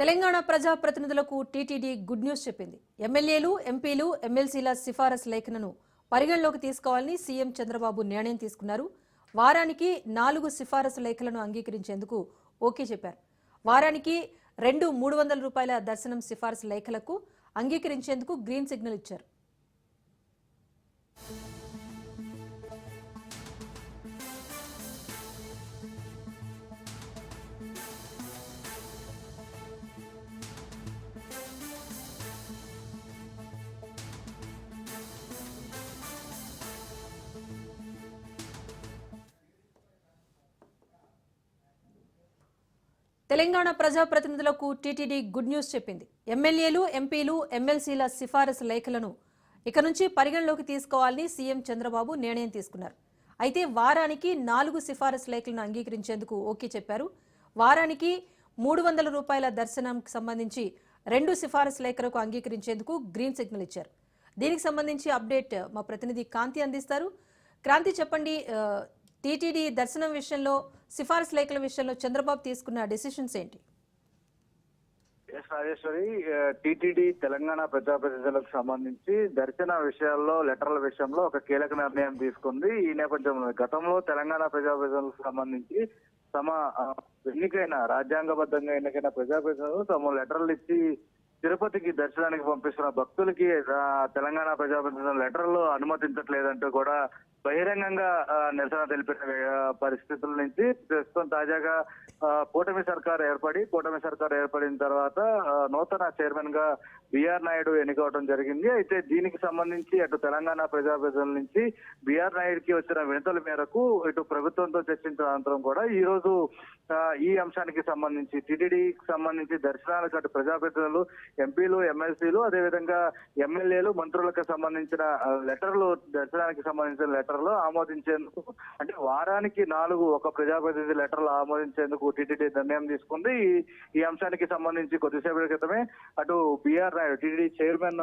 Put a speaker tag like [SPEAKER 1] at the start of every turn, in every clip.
[SPEAKER 1] తెలంగాణ ప్రజా ప్రతినిధులకు TTD good news చెప్పింది. ఎమ్మెల్యేలు ఎంపీలు ఎమ్మెల్సీల సిఫారసు లేఖనను పరిగణలోకి తీసుకోవాలని సీఎం చంద్రబాబు నిర్ణయం తీసుకున్నారు. వారానికి నాలుగు సిఫారసు లేఖలను అంగీకరించేందుకు ఓకే చెప్పారు. వారానికి రెండు మూడు వందల రూపాయల దర్శనం సిఫారసు లేఖలకు అంగీకరించేందుకు గ్రీన్ సిగ్నల్ ఇచ్చారు. తెలంగాణ ప్రజా ప్రతినిధులకు టీటీడీ గుడ్ న్యూస్ చెప్పింది. ఎమ్మెల్యేలు ఎంపీలు ఎమ్మెల్సీల సిఫారసు లేఖలను ఇక నుంచి పరిగణలోకి తీసుకోవాలని సీఎం చంద్రబాబు నిర్ణయం తీసుకున్నారు. అయితే వారానికి నాలుగు సిఫారసు లేఖలను అంగీకరించేందుకు ఓకే చెప్పారు. వారానికి మూడు వందల రూపాయల దర్శనంకి సంబంధించి రెండు సిఫారసు లేఖలకు అంగీకరించేందుకు గ్రీన్ సిగ్నల్ ఇచ్చారు. దీనికి సంబంధించి అప్డేట్ మా ప్రతినిధి కాంతి అందిస్తారు. క్రాంతి చెప్పండి టీటీడీ దర్శనం విషయంలో సిఫార్సు లేఖల విషయంలో చంద్రబాబు తీసుకున్న డెసిషన్స్ ఏంటి?
[SPEAKER 2] ఎస్ రాజేశ్వరి టీటీడీ తెలంగాణ ప్రజాప్రతినిధులకు సంబంధించి దర్శన విషయాల్లో లెటర్ల విషయంలో ఒక కీలక నిర్ణయం తీసుకుంది. ఈ నేపథ్యంలో గతంలో తెలంగాణ ప్రజాప్రతినిధులకు సంబంధించి తమ ఎన్నికైన రాజ్యాంగబద్ధంగా ఎన్నికైన ప్రజాప్రతినిధులు తమ లెటర్లు ఇచ్చి తిరుపతికి దర్శనానికి పంపిస్తున్న భక్తులకి తెలంగాణ ప్రజాప్రతినిధుల లెటర్లు అనుమతించట్లేదంటూ కూడా బహిరంగంగా నిరసన తెలిపిన పరిస్థితుల నుంచి ప్రస్తుతం తాజాగా కూటమి సర్కార్ ఏర్పడి కూటమి సర్కార్ ఏర్పడిన తర్వాత నూతన చైర్మన్గా బిఆర్ నాయుడు ఎన్నికవడం జరిగింది. అయితే దీనికి సంబంధించి అటు తెలంగాణ ప్రజాప్రతినిధుల నుంచి బిఆర్ నాయుడుకి వచ్చిన వినతుల మేరకు ఇటు ప్రభుత్వంతో చర్చించిన అనంతరం కూడా ఈ రోజు ఈ అంశానికి సంబంధించి టీటీడీకి సంబంధించి దర్శనాలకు అటు ప్రజాప్రతినిధులు ఎంపీలు ఎమ్మెల్సీలు అదేవిధంగా ఎమ్మెల్యేలు మంత్రులకు సంబంధించిన లెటర్లు దర్శనానికి సంబంధించిన లెటర్లు ఆమోదించేందుకు అంటే వారానికి నాలుగు ఒక ప్రజాప్రతినిధి లెటర్లు ఆమోదించేందుకు టీటీడీ నిర్ణయం తీసుకుంది. ఈ- ఈ అంశానికి సంబంధించి కొద్దిసేపటి క్రితమే అటు బిఆర్ నాయుడు టీటీడీ చైర్మన్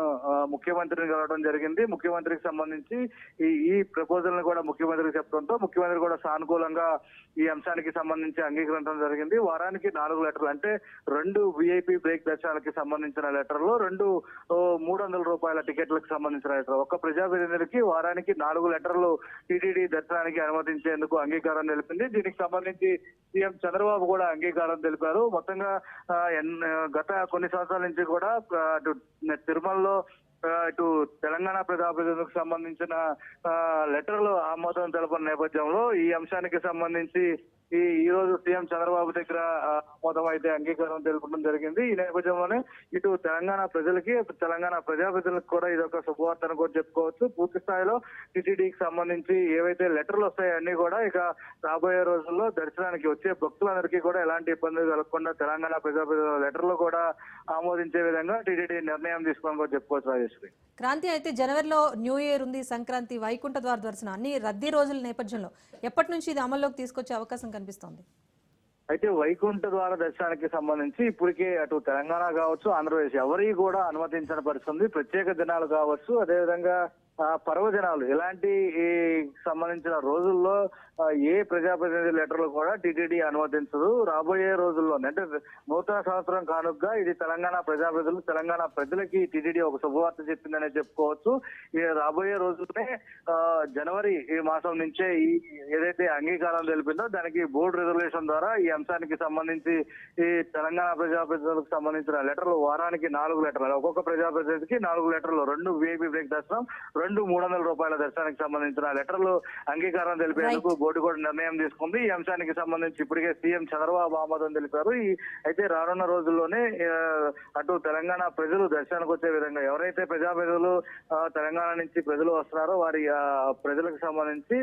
[SPEAKER 2] ముఖ్యమంత్రిని కలవడం జరిగింది. ముఖ్యమంత్రికి సంబంధించి ఈ ఈ ప్రపోజల్ని కూడా ముఖ్యమంత్రికి చెప్పడంతో ముఖ్యమంత్రి కూడా సానుకూలంగా ఈ అంశానికి సంబంధించి అంగీకరించడం జరిగింది. వారానికి నాలుగు లెటర్లు అంటే రెండు విఐపి బ్రేక్ దర్శనాలకి సంబంధించిన లెటర్లు రెండు మూడు వందల రూపాయల టికెట్లకు సంబంధించిన లెటర్ ఒక ప్రజాప్రతినిధులకి వారానికి నాలుగు లెటర్లు టీటీడీ దర్శనానికి అనుమతించేందుకు అంగీకారం తెలిపింది. దీనికి సంబంధించి సీఎం చంద్రబాబు కూడా అంగీకారం తెలిపారు. మొత్తంగా గత కొన్ని సంవత్సరాల నుంచి కూడా అటు తిరుమలలో ఇటు తెలంగాణ ప్రజాప్రతినిధులకు సంబంధించిన ఆ, లెటర్లు ఆమోదం తెలపని నేపథ్యంలో ఈ అంశానికి సంబంధించి ఈ ఈ రోజు సీఎం చంద్రబాబు దగ్గర ఆ, ఆమోదం అయితే అంగీకారం తెలుపడం జరిగింది. ఈ నేపథ్యంలోనే ఇటు తెలంగాణ ప్రజలకి తెలంగాణ ప్రజాప్రతినిధులకు కూడా ఇది ఒక శుభవార్తను కూడా చెప్పుకోవచ్చు. పూర్తి స్థాయిలో టీటీడీకి సంబంధించి ఏవైతే లెటర్లు వస్తాయో అన్ని కూడా ఇక రాబోయే రోజుల్లో దర్శనానికి వచ్చే భక్తులందరికీ కూడా ఎలాంటి ఇబ్బందులు కలగకుండా తెలంగాణ ప్రజాప్రతినిధుల లెటర్లు కూడా ఆమోదించే విధంగా టీటీడీ నిర్ణయం తీసుకొని కూడా చెప్పుకోవచ్చు రాజేశ్వరి.
[SPEAKER 1] క్రాంతి అయితే జనవరిలో న్యూ ఇయర్ ఉంది సంక్రాంతి వైకుంఠ ద్వార దర్శనం అన్ని రద్దీ రోజుల నేపథ్యంలో ఎప్పటి నుంచి ఇది అమల్లోకి తీసుకొచ్చే అవకాశం కనిపిస్తోంది.
[SPEAKER 2] అయితే వైకుంఠ ద్వార దర్శనానికి సంబంధించి ఇప్పటికే అటు తెలంగాణ కావచ్చు ఆంధ్రప్రదేశ్ ఎవరికి కూడా అనుమతించిన పరిస్థితి ప్రత్యేక దినాలు కావచ్చు అదేవిధంగా పర్వదినాలు. ఇలాంటి ఈ సంబంధించిన రోజుల్లో ఏ ప్రజాప్రతినిధి లెటర్లు కూడా టీటీడీ అనుమతించదు. రాబోయే రోజుల్లో అంటే నూతన సంవత్సరం కానుకగా ఇది తెలంగాణ ప్రజాప్రతినిధులు తెలంగాణ ప్రజలకి టీటీడీ ఒక శుభవార్త చెప్పిందనే చెప్పుకోవచ్చు. రాబోయే రోజుల్లోనే జనవరి ఈ మాసం నుంచే ఈ ఏదైతే అంగీకారం తెలిపిందో దానికి బోర్డు రిజర్వేషన్ ద్వారా ఈ అంశానికి సంబంధించి ఈ తెలంగాణ ప్రజాప్రతినిధులకు సంబంధించిన లెటర్లు వారానికి నాలుగు లెటర్లు ఒక్కొక్క ప్రజాప్రతినిధికి నాలుగు లెటర్లు రెండు విఐపి బ్రేక్ దర్శనం రెండు మూడు వందల రూపాయల దర్శనానికి సంబంధించిన లెటర్లు అంగీకారం తెలిపేందుకు బోర్డు కూడా నిర్ణయం తీసుకుంది. ఈ అంశానికి సంబంధించి ఇప్పటికే సీఎం చంద్రబాబు ఆమోదం తెలిపారు. ఈ అయితే రానున్న రోజుల్లోనే అటు తెలంగాణ ప్రజలు దర్శనానికి వచ్చే విధంగా ఎవరైతే ప్రజాప్రతినిధులు ఆ, తెలంగాణ నుంచి ప్రజలు వస్తున్నారో వారి ప్రజలకు సంబంధించి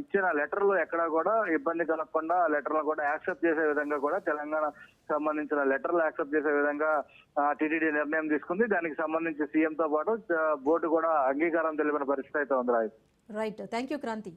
[SPEAKER 2] ఇచ్చిన లెటర్లు ఎక్కడా కూడా ఇబ్బంది కలగకుండా లెటర్లు కూడా యాక్సెప్ట్ చేసే విధంగా కూడా తెలంగాణ సంబంధించిన లెటర్లు యాక్సెప్ట్ చేసే విధంగా టీటీడీ నిర్ణయం తీసుకుంది. దానికి సంబంధించి సీఎం తో పాటు బోర్డు కూడా అంగీకారం సమాధానం తెలిపిన పరిస్థితి అయితే ఉంది రాయ్
[SPEAKER 1] రైట్ థ్యాంక్ యూ క్రాంతి